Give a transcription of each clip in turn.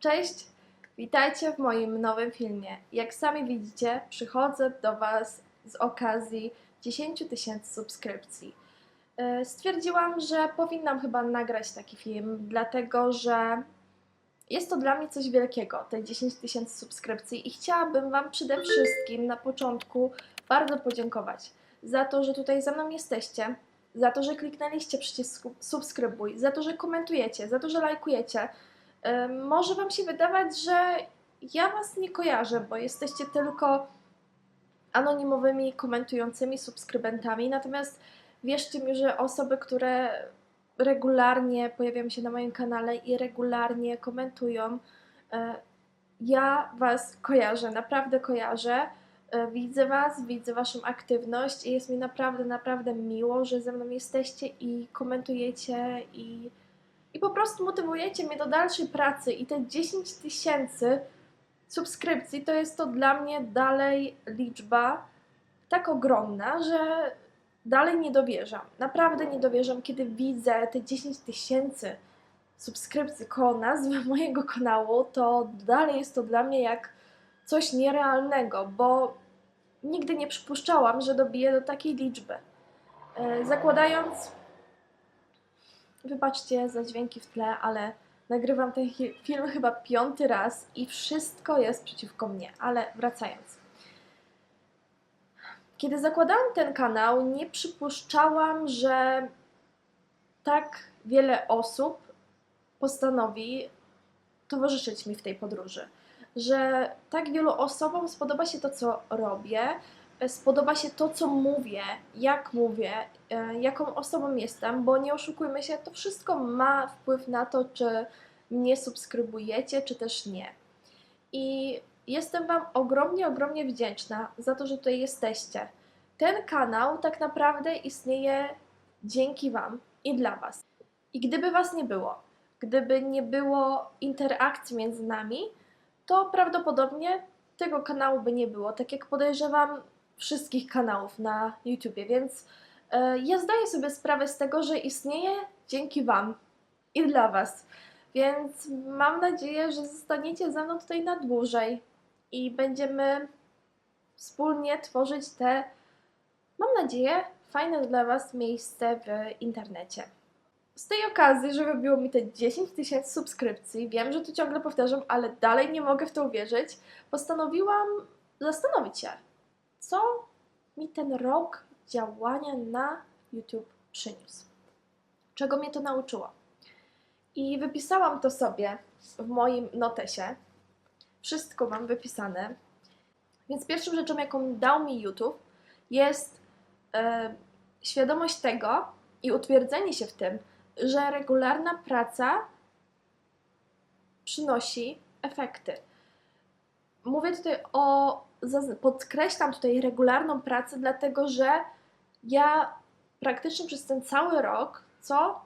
Cześć, witajcie w moim nowym filmie. Jak sami widzicie, przychodzę do Was z okazji 10 tysięcy subskrypcji. E, Stwierdziłam, że powinnam chyba nagrać taki film, dlatego że jest to dla mnie coś wielkiego, te 10 tysięcy subskrypcji i chciałabym Wam przede wszystkim na początku bardzo podziękować za to, że tutaj ze mną jesteście, za to, że kliknęliście przycisk subskrybuj, za to, że komentujecie, za to, że lajkujecie. Może Wam się wydawać, że ja Was nie kojarzę, bo jesteście tylko anonimowymi, komentującymi subskrybentami, natomiast wierzcie mi, że osoby, które regularnie pojawiają się na moim kanale i regularnie komentują, e, ja Was kojarzę, naprawdę kojarzę. E, Widzę Was, widzę Waszą aktywność i jest mi naprawdę, naprawdę miło, że ze mną jesteście i komentujecie i i po prostu motywujecie mnie do dalszej pracy i te 10 tysięcy subskrypcji to jest to dla mnie dalej liczba tak ogromna, że dalej nie dowierzam. Naprawdę nie dowierzam, kiedy widzę te 10 tysięcy subskrypcji koło nazwy mojego kanału, to dalej jest to dla mnie jak coś nierealnego, bo nigdy nie przypuszczałam, że dobiję do takiej liczby. E, Zakładając Wybaczcie za dźwięki w tle, ale nagrywam ten film chyba piąty raz i wszystko jest przeciwko mnie. Ale wracając. Kiedy zakładałam ten kanał, nie przypuszczałam, że tak wiele osób postanowi towarzyszyć mi w tej podróży. Że tak wielu osobom spodoba się to, co robię, spodoba się to, co mówię, jak mówię, e, jaką osobą jestem, bo nie oszukujmy się, to wszystko ma wpływ na to, czy mnie subskrybujecie, czy też nie. I jestem Wam ogromnie, ogromnie wdzięczna za to, że tutaj jesteście. Ten kanał tak naprawdę istnieje dzięki Wam i dla Was. I gdyby Was nie było, gdyby nie było interakcji między nami, to prawdopodobnie tego kanału by nie było. Tak jak podejrzewam wszystkich kanałów na YouTubie, więc e, ja zdaję sobie sprawę z tego, że istnieje dzięki Wam i dla Was. Więc mam nadzieję, że zostaniecie ze mną tutaj na dłużej i będziemy wspólnie tworzyć te, mam nadzieję, fajne dla Was miejsce w internecie. Z tej okazji, że wybiło mi te 10 tysięcy subskrypcji, wiem, że to ciągle powtarzam, ale dalej nie mogę w to uwierzyć, postanowiłam zastanowić się, co mi ten rok działania na YouTube przyniósł. Czego mnie to nauczyło? I wypisałam to sobie w moim notesie. Wszystko mam wypisane. Więc pierwszą rzeczą, jaką dał mi YouTube, jest e, świadomość tego i utwierdzenie się w tym, że regularna praca przynosi efekty. Mówię tutaj o, podkreślam tutaj regularną pracę, dlatego że ja praktycznie przez ten cały rok, co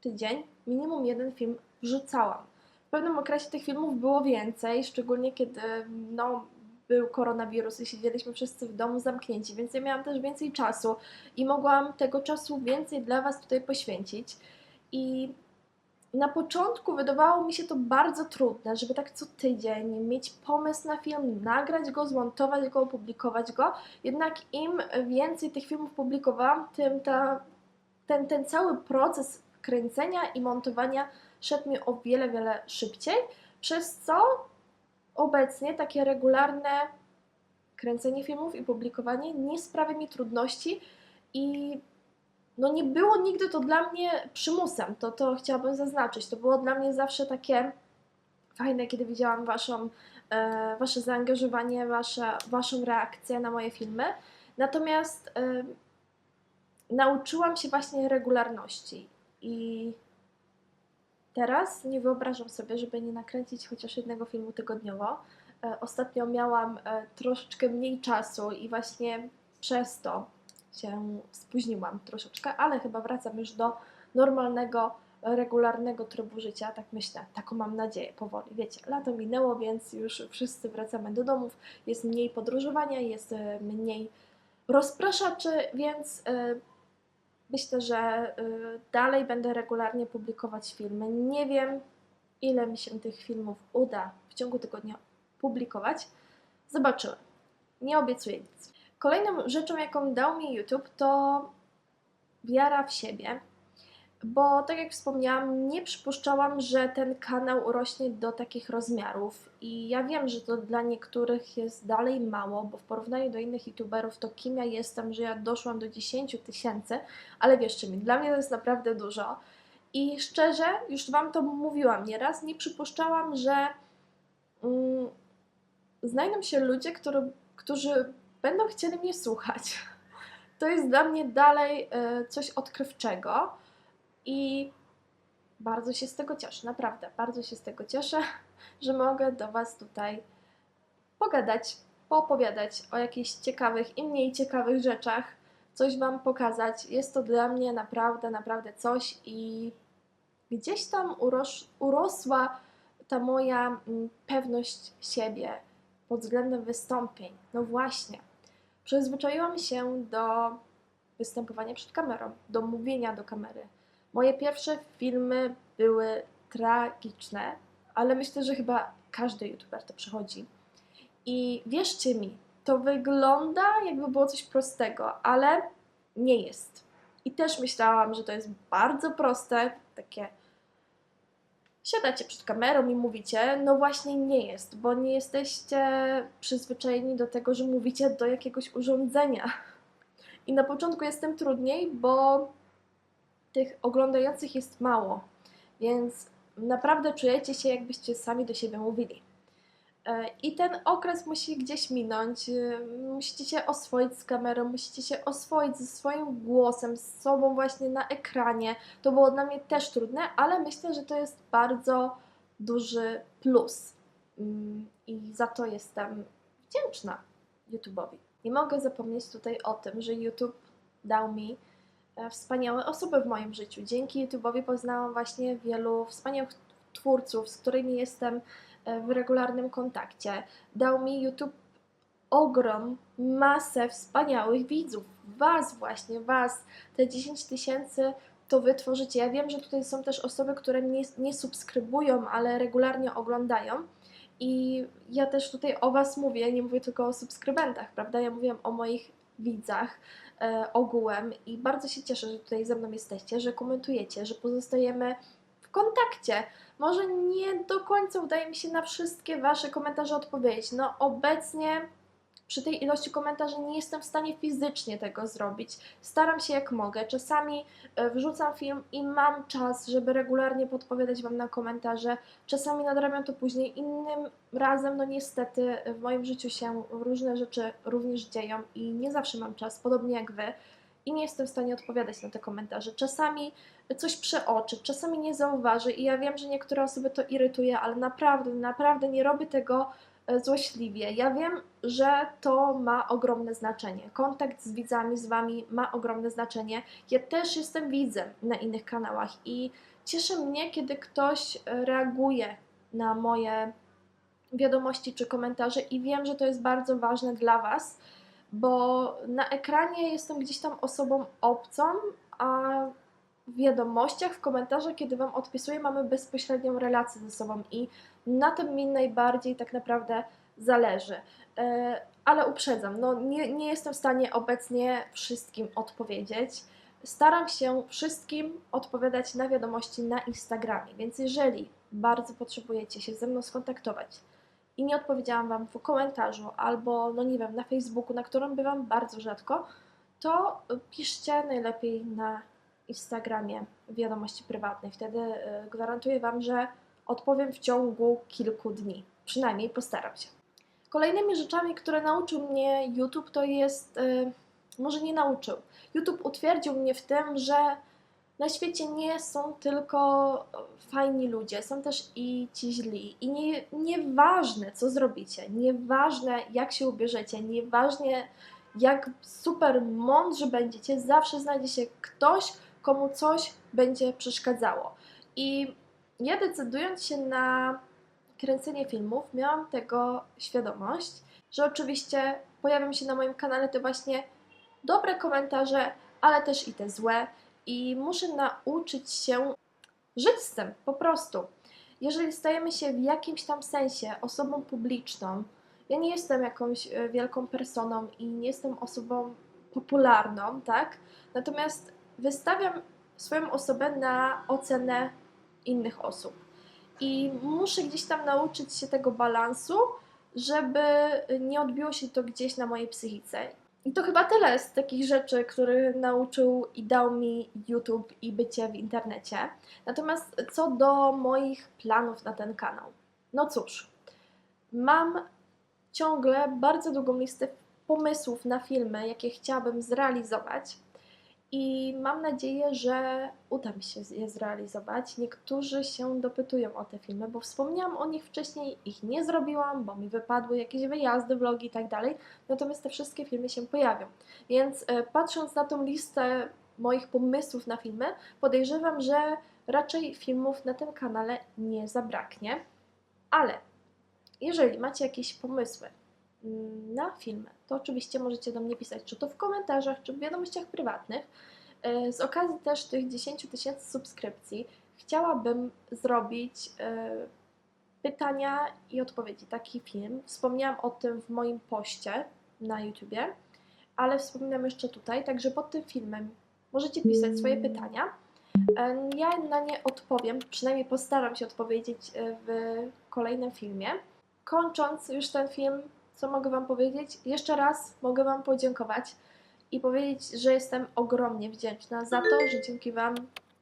tydzień, minimum jeden film wrzucałam. W pewnym okresie tych filmów było więcej, szczególnie kiedy no, był koronawirus i siedzieliśmy wszyscy w domu zamknięci, więc ja miałam też więcej czasu i mogłam tego czasu więcej dla Was tutaj poświęcić. I na początku wydawało mi się to bardzo trudne, żeby tak co tydzień mieć pomysł na film, nagrać go, zmontować go, opublikować go. Jednak im więcej tych filmów publikowałam, tym ta, ten, ten cały proces kręcenia i montowania szedł mi o wiele, wiele szybciej, przez co obecnie takie regularne kręcenie filmów i publikowanie nie sprawia mi trudności i no nie było nigdy to dla mnie przymusem, to, to chciałabym zaznaczyć. To było dla mnie zawsze takie fajne, kiedy widziałam waszą, e, wasze zaangażowanie, wasza, waszą reakcję na moje filmy. Natomiast e, nauczyłam się właśnie regularności i teraz nie wyobrażam sobie, żeby nie nakręcić chociaż jednego filmu tygodniowo. E, Ostatnio miałam e, troszeczkę mniej czasu i właśnie przez to się spóźniłam troszeczkę, ale chyba wracam już do normalnego, regularnego trybu życia, tak myślę, taką mam nadzieję, powoli. Wiecie, lato minęło, więc już wszyscy wracamy do domów, jest mniej podróżowania, jest e, mniej rozpraszaczy, więc e, myślę, że e, dalej będę regularnie publikować filmy. Nie wiem, ile mi się tych filmów uda w ciągu tygodnia publikować, zobaczymy. Nie obiecuję nic. Kolejną rzeczą, jaką dał mi YouTube, to wiara w siebie, bo tak jak wspomniałam, nie przypuszczałam, że ten kanał urośnie do takich rozmiarów i ja wiem, że to dla niektórych jest dalej mało, bo w porównaniu do innych youtuberów to kim ja jestem, że ja doszłam do 10 tysięcy, ale wierzcie mi, dla mnie to jest naprawdę dużo. I szczerze, już Wam to mówiłam nieraz, nie przypuszczałam, że mm, znajdą się ludzie, który, którzy będą chcieli mnie słuchać. To jest dla mnie dalej e, coś odkrywczego i bardzo się z tego cieszę, naprawdę, bardzo się z tego cieszę, że mogę do Was tutaj pogadać, poopowiadać o jakichś ciekawych i mniej ciekawych rzeczach, coś Wam pokazać. Jest to dla mnie naprawdę, naprawdę coś i gdzieś tam uros urosła ta moja mm, pewność siebie pod względem wystąpień. No właśnie, przyzwyczaiłam się do występowania przed kamerą, do mówienia do kamery. Moje pierwsze filmy były tragiczne, ale myślę, że chyba każdy youtuber to przechodzi. I wierzcie mi, to wygląda jakby było coś prostego, ale nie jest. I też myślałam, że to jest bardzo proste, takie siadacie przed kamerą i mówicie, no właśnie nie jest, bo nie jesteście przyzwyczajeni do tego, że mówicie do jakiegoś urządzenia. I na początku jest tym trudniej, bo tych oglądających jest mało, więc naprawdę czujecie się, jakbyście sami do siebie mówili. E, I ten okres musi gdzieś minąć. e, Musicie się oswoić z kamerą, musicie się oswoić ze swoim głosem, z sobą właśnie na ekranie. To było dla mnie też trudne, ale myślę, że to jest bardzo duży plus. Mm, I za to jestem wdzięczna YouTube'owi. Nie mogę zapomnieć tutaj o tym, że YouTube dał mi e, wspaniałe osoby w moim życiu. Dzięki YouTube'owi poznałam właśnie wielu wspaniałych twórców, z którymi jestem w regularnym kontakcie. Dał mi YouTube ogrom, masę wspaniałych widzów. Was właśnie, Was. Te 10 tysięcy to wy tworzycie. Ja wiem, że tutaj są też osoby, które nie, nie subskrybują, ale regularnie oglądają. I ja też tutaj o Was mówię, nie mówię tylko o subskrybentach, prawda? Ja mówię o moich widzach e, ogółem i bardzo się cieszę, że tutaj ze mną jesteście, że komentujecie, że pozostajemy w kontakcie. Może nie do końca udaje mi się na wszystkie Wasze komentarze odpowiedzieć. No obecnie przy tej ilości komentarzy nie jestem w stanie fizycznie tego zrobić. Staram się jak mogę. Czasami e, wrzucam film i mam czas, żeby regularnie podpowiadać Wam na komentarze. Czasami nadrabiam to później. Innym razem, no niestety, w moim życiu się różne rzeczy również dzieją i nie zawsze mam czas, podobnie jak Wy. I nie jestem w stanie odpowiadać na te komentarze. Czasami coś przeoczy, czasami nie zauważy i ja wiem, że niektóre osoby to irytuje, ale naprawdę, naprawdę nie robię tego e, złośliwie. Ja wiem, że to ma ogromne znaczenie. Kontakt z widzami, z Wami ma ogromne znaczenie. Ja też jestem widzem na innych kanałach i cieszy mnie, kiedy ktoś e, reaguje na moje wiadomości czy komentarze i wiem, że to jest bardzo ważne dla Was, bo na ekranie jestem gdzieś tam osobą obcą, a w wiadomościach, w komentarzach, kiedy Wam odpisuję, mamy bezpośrednią relację ze sobą i na tym mi najbardziej tak naprawdę zależy. E, Ale uprzedzam, no nie, nie jestem w stanie obecnie wszystkim odpowiedzieć. Staram się wszystkim odpowiadać na wiadomości na Instagramie, więc jeżeli bardzo potrzebujecie się ze mną skontaktować i nie odpowiedziałam Wam w komentarzu albo, no nie wiem, na Facebooku, na którym bywam bardzo rzadko, to piszcie najlepiej na Instagramie wiadomości prywatnej. Wtedy y, gwarantuję Wam, że odpowiem w ciągu kilku dni. Przynajmniej postaram się. Kolejnymi rzeczami, które nauczył mnie YouTube, to jest, y, może nie nauczył, YouTube utwierdził mnie w tym, że na świecie nie są tylko fajni ludzie, są też i ci źli. I nie, nieważne, co zrobicie, nieważne, jak się ubierzecie, nieważne, jak super mądrzy będziecie, zawsze znajdzie się ktoś, komu coś będzie przeszkadzało. I ja decydując się na kręcenie filmów, miałam tego świadomość, że oczywiście pojawią się na moim kanale te właśnie dobre komentarze, ale też i te złe. I muszę nauczyć się żyć z tym po prostu. jeżeli stajemy się w jakimś tam sensie osobą publiczną, ja nie jestem jakąś e, wielką personą i nie jestem osobą popularną, tak? Natomiast wystawiam swoją osobę na ocenę innych osób. I muszę gdzieś tam nauczyć się tego balansu, żeby nie odbiło się to gdzieś na mojej psychice. I to chyba tyle z takich rzeczy, które nauczył i dał mi YouTube i bycie w internecie. Natomiast co do moich planów na ten kanał. No cóż, mam ciągle bardzo długą listę pomysłów na filmy, jakie chciałabym zrealizować. I mam nadzieję, że uda mi się je zrealizować. Niektórzy się dopytują o te filmy, bo wspomniałam o nich wcześniej, ich nie zrobiłam, bo mi wypadły jakieś wyjazdy, vlogi i tak dalej. Natomiast te wszystkie filmy się pojawią. Więc e, patrząc na tą listę moich pomysłów na filmy, podejrzewam, że raczej filmów na tym kanale nie zabraknie. Ale jeżeli macie jakieś pomysły na filmy, to oczywiście możecie do mnie pisać, czy to w komentarzach, czy w wiadomościach prywatnych. E, Z okazji też tych 10 tysięcy subskrypcji chciałabym zrobić e, pytania i odpowiedzi, taki film. Wspomniałam o tym w moim poście na YouTubie, ale wspominam jeszcze tutaj, także pod tym filmem możecie pisać swoje pytania. E, Ja na nie odpowiem, przynajmniej postaram się odpowiedzieć w kolejnym filmie. Kończąc już ten film, co mogę Wam powiedzieć? Jeszcze raz mogę Wam podziękować i powiedzieć, że jestem ogromnie wdzięczna za to, że dzięki Wam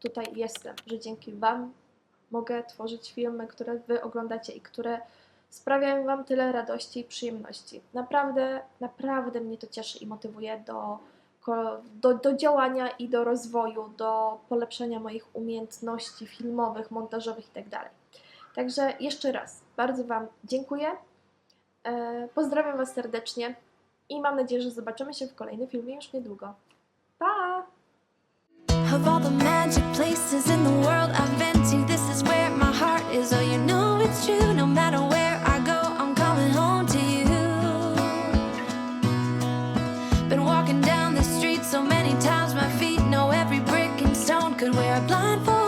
tutaj jestem, że dzięki Wam mogę tworzyć filmy, które Wy oglądacie i które sprawiają Wam tyle radości i przyjemności. Naprawdę, naprawdę mnie to cieszy i motywuje do, do, do działania i do rozwoju, do polepszenia moich umiejętności filmowych, montażowych itd. Także jeszcze raz bardzo Wam dziękuję. E, Pozdrawiam Was serdecznie i mam nadzieję, że zobaczymy się w kolejnym filmie już niedługo. Pa! Of all the magic places in the world I've been to, this is where my heart is. Oh, you know it's true. No matter where I go, I'm home to you. Been walking down the street so many times, my feet know every brick and stone. Could wear a blindfold